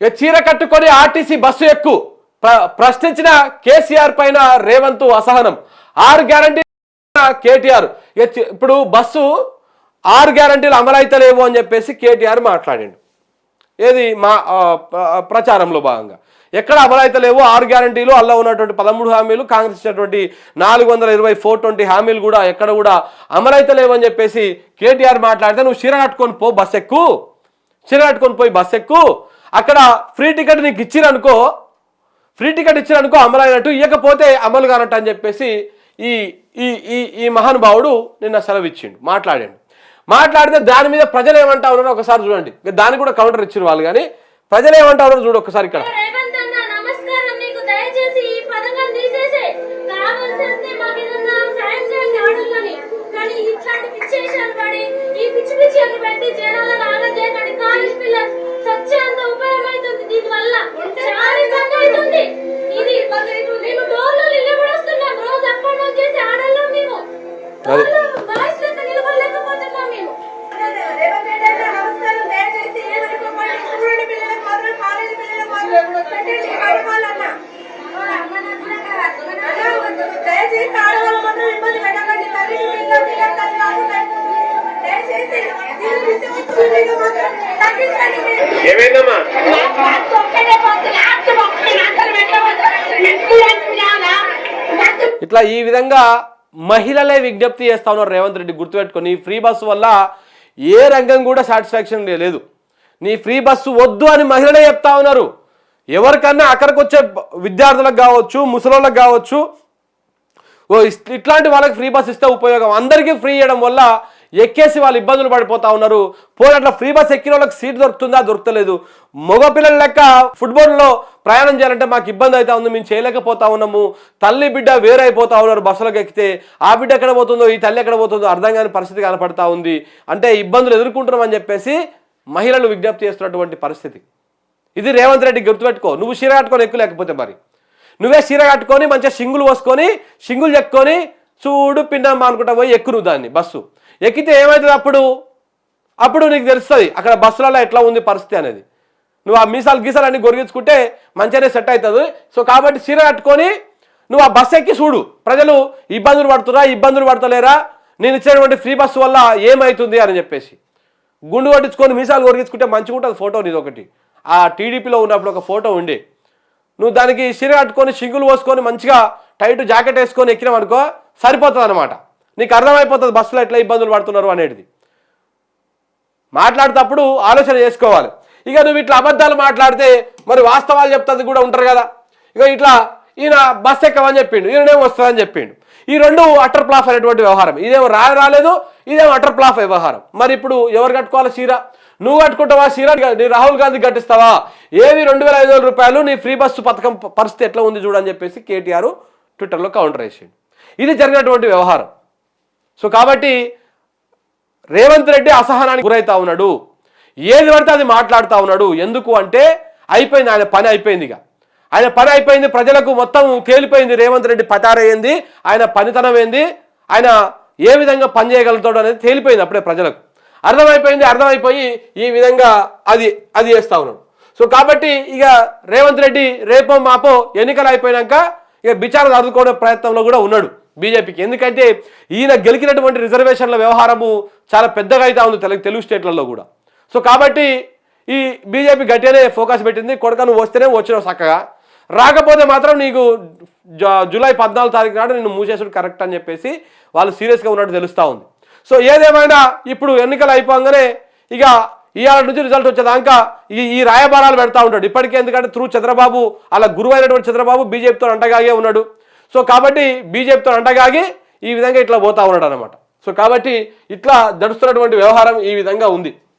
ఇక చీర కట్టుకొని ఆర్టీసీ బస్సు ఎక్కు. ప్ర- ప్రశ్నించిన కేసీఆర్ పైన రేవంత్ అసహనం. ఆరు గ్యారంటీ కేటీఆర్. ఇప్పుడు బస్సు ఆరు గ్యారంటీలు అమలైతలేవు అని చెప్పేసి కేటీఆర్ మాట్లాడిండు. ఏది మా ప్రచారంలో భాగంగా. ఎక్కడ అమలైతలేవు ఆరు గ్యారంటీలు అల్ల ఉన్నటువంటి పదమూడు హామీలు కాంగ్రెస్ ఇచ్చినటువంటి నాలుగు వందల ఇరవై ఫోర్ ట్వంటీ హామీలు కూడా ఎక్కడ కూడా అమలైతలేవు అని చెప్పేసి కేటీఆర్ మాట్లాడితే నువ్వు చీర కట్టుకొని పో బస్ ఎక్కు. చీర కట్టుకొని పోయి బస్ ఎక్కు. అక్కడ ఫ్రీ టికెట్ నీకు ఇచ్చిరనుకో ఫ్రీ టికెట్ ఇచ్చిరనుకో అమలు అయినట్టు ఇవ్వకపోతే అమలు కానట్టు అని చెప్పేసి ఈ ఈ ఈ ఈ మహానుభావుడు నిన్న సెలవు ఇచ్చిండు మాట్లాడాడు. మాట్లాడితే దాని మీద ప్రజలు ఏమంటా ఉన్నారో ఒకసారి చూడండి. దానికి కూడా కౌంటర్ ఇచ్చిన వాళ్ళు కానీ ప్రజలు ఏమంటా ఉన్నారో చూడు ఒకసారి ఇక్కడ. దయచేసి ఆడవాళ్ళు మాత్రం ఇబ్బంది పెట్టకండి. తల్లి. ఏమైందమ్మా? ఇట్లా ఈ విధంగా మహిళలే విజ్ఞప్తి చేస్తా ఉన్నారు రేవంత్ రెడ్డి గుర్తుపెట్టుకొని. ఫ్రీ బస్సు వల్ల ఏ రంగం కూడా సాటిస్ఫాక్షన్ లేదు. నీ ఫ్రీ బస్సు వద్దు అని మహిళలే చెప్తా ఉన్నారు. ఎవరికన్నా అక్కడికి వచ్చే విద్యార్థులకు కావచ్చు ముసలోళ్ళకి కావచ్చు ఓ ఇస్- ఇట్లాంటి వాళ్ళకి ఫ్రీ బస్ ఇస్తే ఉపయోగం. అందరికీ ఫ్రీ ఇవ్వడం వల్ల ఎక్కేసి వాళ్ళు ఇబ్బందులు పడిపోతా ఉన్నారు. పోనీ అట్లా ఫ్రీ బస్ ఎక్కిన వాళ్ళకి సీట్ దొరుకుతుందా? దొరకలేదు. మగపిల్లల లెక్క ఫుట్బాల్లో ప్రయాణం చేయాలంటే మాకు ఇబ్బంది అవుతా ఉంది. మేము చేయలేకపోతా ఉన్నాము. తల్లి బిడ్డ వేరైపోతా ఉన్నారు బస్సులకు ఎక్కితే. ఆ బిడ్డ ఎక్కడ పోతుందో ఈ తల్లి ఎక్కడ పోతుందో అర్థం కాని పరిస్థితి కనపడతా ఉంది. అంటే ఇబ్బందులు ఎదుర్కొంటున్నామని చెప్పేసి మహిళలు విజ్ఞప్తి చేస్తున్నటువంటి పరిస్థితి. ఇది రేవంత్ రెడ్డి గుర్తుపెట్టుకో. నువ్వు చీర కట్టుకొని ఎక్కువ లేకపోతే మరి. నువ్వే చీర కట్టుకొని మంచిగా సింగులు పోసుకొని సింగులు చెక్కొని చూడు పిన్నమ్మ అనుకుంటా పోయి ఎక్కు నువ్వు దాన్ని బస్సు. ఎక్కితే ఏమవుతుంది అప్పుడు? అప్పుడు నీకు తెలుస్తుంది అక్కడ బస్సులలో ఎట్లా ఉంది పరిస్థితి అనేది. నువ్వు ఆ మీసాలు గీసాలు అన్ని గొరిగించుకుంటే మంచిగానే సెట్ అవుతుంది. సో కాబట్టి చీర కట్టుకొని నువ్వు ఆ బస్సు ఎక్కి చూడు. ప్రజలు ఇబ్బందులు పడుతురా ఇబ్బందులు పడతలేరా? నేను ఇచ్చినటువంటి ఫ్రీ బస్సు వల్ల ఏమవుతుంది అని చెప్పేసి. గుండు కొట్టించుకొని మీసాలు కొరిగించుకుంటే మంచిగా ఉంటుంది ఫోటో నీది ఒకటి ఆ టీడీపీలో ఉన్నప్పుడు ఒక ఫోటో ఉండే. నువ్వు దానికి సిరి కట్టుకొని షింగులు పోసుకొని మంచిగా టైట్ జాకెట్ వేసుకొని ఎక్కినావు అనుకో సరిపోతుంది అనమాట నీకు అర్థమైపోతుంది బస్సులో ఎట్లా ఇబ్బందులు పడుతున్నారు అనేది. మాట్లాడేటప్పుడు ఆలోచన చేసుకోవాలి. ఇక నువ్వు ఇట్లా అబద్ధాలు మాట్లాడితే మరి వాస్తవాలు చెప్తుంది కూడా ఉంటారు కదా. ఇక ఇట్లా ఈయన బస్ ఎక్కమని చెప్పిండు ఈయననేమో వస్తుందని చెప్పిండు. ఈ రెండు అటర్ ప్లాఫ్ అనేటువంటి వ్యవహారం. ఇదేమో రా రాలేదు ఇదేమో అటర్ ప్లాఫ్ వ్యవహారం. మరి ఇప్పుడు ఎవరు కట్టుకోవాలి చీర? నువ్వు కట్టుకుంటావా చీర నీ రాహుల్ గాంధీ కట్టిస్తావా? ఏవి రెండు వేల ఐదు వేల రూపాయలు నీ ఫ్రీ బస్సు పథకం పరిస్థితి ఎట్లా ఉంది చూడని చెప్పేసి కేటీఆర్ ట్విట్టర్లో కౌంటర్ వేసిండు. ఇది జరిగినటువంటి వ్యవహారం. సో కాబట్టి రేవంత్ రెడ్డి అసహనానికి గురవుతా ఉన్నాడు. ఏది పడితే అది మాట్లాడుతూ ఉన్నాడు. ఎందుకు అంటే అయిపోయింది ఆయన పని అయిపోయింది ఇక. ఆయన పని అయిపోయింది ప్రజలకు మొత్తం తేలిపోయింది రేవంత్ రెడ్డి పతారయ్యింది ఆయన పనితనం ఏంది ఆయన ఏ విధంగా పనిచేయగలుగుతాడు అనేది తేలిపోయింది అప్పుడే ప్రజలకు. అర్థమైపోయింది అర్థమైపోయి ఈ విధంగా అది అది చేస్తా ఉన్నాడు. సో కాబట్టి ఇక రేవంత్ రెడ్డి రేపో మాపో ఎన్నికలు అయిపోయినాక ఇక బిచారం చదువుకోవడం ప్రయత్నంలో కూడా ఉన్నాడు బీజేపీకి. ఎందుకంటే ఈయన గెలిచినటువంటి రిజర్వేషన్ల వ్యవహారము చాలా పెద్దగా అయితే ఉంది తెలుగు తెలుగు స్టేట్లలో కూడా. సో కాబట్టి ఈ బీజేపీ గట్టిగానే ఫోకస్ పెట్టింది కొడకను వస్తేనే వచ్చినావు చక్కగా. రాకపోతే మాత్రం నీకు జ- జూలై పద్నాలుగు తారీఖు నాడు నిన్ను మూసేసుడు కరెక్ట్ అని చెప్పేసి వాళ్ళు సీరియస్గా ఉన్నట్టు తెలుస్తూ ఉంది. సో ఏదేమైనా ఇప్పుడు ఎన్నికలు అయిపోగానే ఇక ఇవాళ నుంచి రిజల్ట్ వచ్చేదాకా ఈ ఈ రాయబారాలు పెడతా ఉంటాడు. ఇప్పటికే ఎందుకంటే త్రూ చంద్రబాబు అలా గురువు అయినటువంటి చంద్రబాబు బీజేపీతో అంటగాగే ఉన్నాడు. సో కాబట్టి బీజేపీతో అంటగాగి ఈ విధంగా ఇట్లా పోతా ఉన్నాడు అనమాట సో కాబట్టి ఇట్లా నడుస్తున్నటువంటి వ్యవహారం ఈ విధంగా ఉంది.